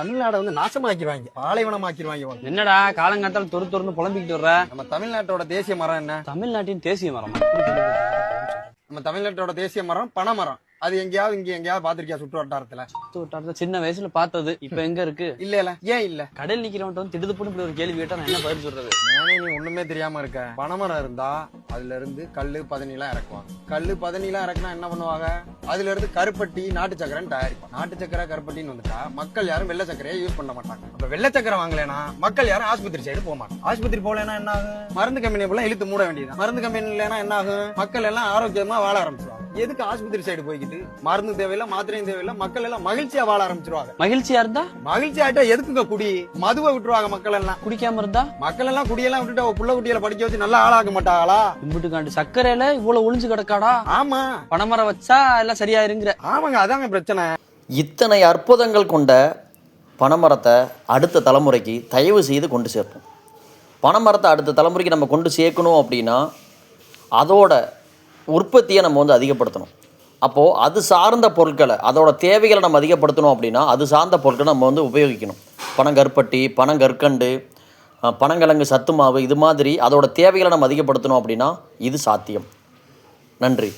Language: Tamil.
தமிழ்நாடை வந்து நாசமாக்கிடுவாங்க பாலைவனமாக்கிடுவாங்க. என்னடா காலங்காத்தால தொறு தொறுன்னு புலம்பிக்கிட்டு வர்ற? நம்ம தமிழ்நாட்டோட தேசிய மரம் என்ன? தமிழ்நாட்டின் தேசிய மரம்? நம்ம தமிழ்நாட்டோட தேசிய மரம் பனைமரம். அது எங்கேயாவது இங்க எங்கேயாவது பாத்திருக்கியா சுற்று வட்டாரத்துல? வட்டாரத்துல சின்ன வயசுல பார்த்தது. இப்ப எங்க இருக்கு? இல்ல இல்ல. ஏன் இல்ல? கடையில் நிக்கிறவன்ட்ட வந்து திடுதுப்புன்னு இப்படி ஒரு கேள்வி கேட்டா நான் என்ன பதில் சொல்றது? நானே நீ ஒண்ணுமே தெரியாம இருக்க. பனைமரம் இருந்தா அதுல இருந்து கல்லு பதனி எல்லாம் இறக்குவாங்க. கல்லு பதனி எல்லாம் இறக்குனா என்ன பண்ணுவாங்க? அதுல இருந்து கருப்பட்டி நாட்டு சக்கரைன்னு தயாரிப்பாங்க. நாட்டு சக்கரை கருப்பட்டின்னு வந்துட்டா மக்கள் யாரும் வெள்ளை சக்கரையை யூஸ் பண்ண மாட்டாங்க. அப்ப வெள்ளை சக்கரை வாங்கலைன்னா மக்கள் யாரும் ஆஸ்பத்திரி சைடு போக மாட்டாங்க. ஆஸ்பத்திரி போகலன்னா என்ன ஆகும்? மருந்து கம்பெனி எல்லாம் இழுத்து மூட வேண்டியது மருந்து கம்பெனி இல்லைன்னா என்ன ஆகும்? மக்கள் எல்லாம் ஆரோக்கியமா வாழ ஆரம்பிச்சிருவாங்க. எதுக்கு ஆஸ்பத்திரி சைடு போய்கிட்டு மருந்து தேவையில்ல மாத்திரையும் தேவையில்ல மக்கள் எல்லாம் மகிழ்ச்சியா வாழ ஆரம்பிச்சிருவாங்க. மகிழ்ச்சியா இருந்தா? மகிழ்ச்சி ஆயிட்டா எதுக்குங்க குடி? மதுவை விட்டுருவாங்க மக்கள் எல்லாம். குடிக்காம இருந்தா? மக்கள் எல்லாம் குடியெல்லாம் விட்டுட்டு அவ புள்ள குட்டியில படிக்க வச்சு நல்லா ஆளாக்க மாட்டாங்களா? இம்புட்டுக்காண்டு சர்க்கரையில இவ்வளவு ஒளிஞ்சு கிடக்காடா? ஆமா. பனைமரம் வச்சா எல்லாம் சரியாயிருங்கிற. ஆமாங்க அதாங்க பிரச்சனை. இத்தனை அற்புதங்கள் கொண்ட பனைமரத்தை அடுத்த தலைமுறைக்கு தயவு செய்து கொண்டு சேர்ப்போம். பனைமரத்தை அடுத்த தலைமுறைக்கு நம்ம கொண்டு சேர்க்கணும் அப்படின்னா அதோட உற்பத்தியை நம்ம வந்து அதிகப்படுத்தணும். அப்போது அது சார்ந்த பொருட்களை அதோட தேவைகளை நம்ம அதிகப்படுத்தணும் அப்படின்னா அது சார்ந்த பொருட்களை நம்ம வந்து உபயோகிக்கணும். பனங்கற்பட்டி பனங்கற்கண்டு பனங்கிழங்கு சத்து மாவு இது மாதிரி அதோட தேவைகளை நம்ம அதிகப்படுத்தணும் அப்படின்னா இது சாத்தியம். நன்றி.